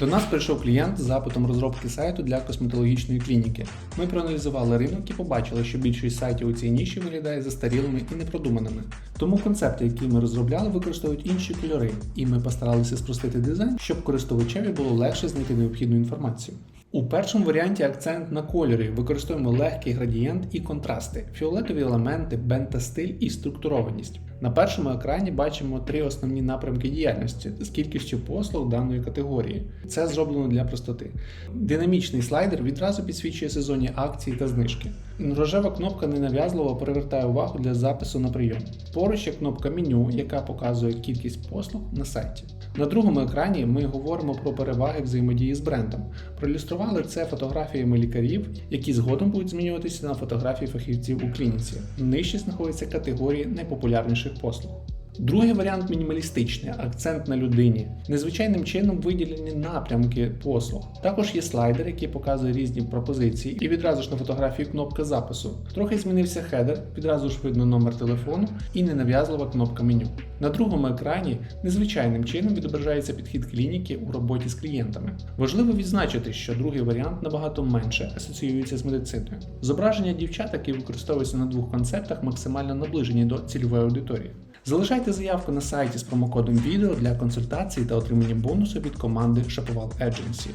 До нас прийшов клієнт з запитом розробки сайту для косметологічної клініки. Ми проаналізували ринок і побачили, що більшість сайтів у цій ніші виглядає застарілими і непродуманими. Тому концепти, які ми розробляли, використовують інші кольори, і ми постаралися спростити дизайн, щоб користувачеві було легше знайти необхідну інформацію. У першому варіанті акцент на кольорі використовуємо легкий градієнт і контрасти, фіолетові елементи, бента-стиль і структурованість. На першому екрані бачимо три основні напрямки діяльності з кількістю послуг даної категорії. Це зроблено для простоти. Динамічний слайдер відразу підсвічує сезонні акції та знижки. Рожева кнопка ненав'язливо привертає увагу для запису на прийом. Поруч є кнопка меню, яка показує кількість послуг на сайті. На другому екрані ми говоримо про переваги взаємодії з брендом. Проілюстрували це фотографіями лікарів, які згодом будуть змінюватися на фотографії фахівців у клініці. Нижче знаходяться категорії найпопулярніших послуг. Другий варіант мінімалістичний, акцент на людині. Незвичайним чином виділені напрямки послуг. Також є слайдер, який показує різні пропозиції, і відразу ж на фотографії кнопка запису. Трохи змінився хедер, відразу ж видно номер телефону і ненав'язлива кнопка меню. На другому екрані незвичайним чином відображається підхід клініки у роботі з клієнтами. Важливо відзначити, що другий варіант набагато менше асоціюється з медициною. Зображення дівчат, які використовуються на двох концептах, максимально наближені до цільової аудиторії. Залишайте заявку на сайті з промокодом відео для консультації та отримання бонусу від команди Шаповал Agency.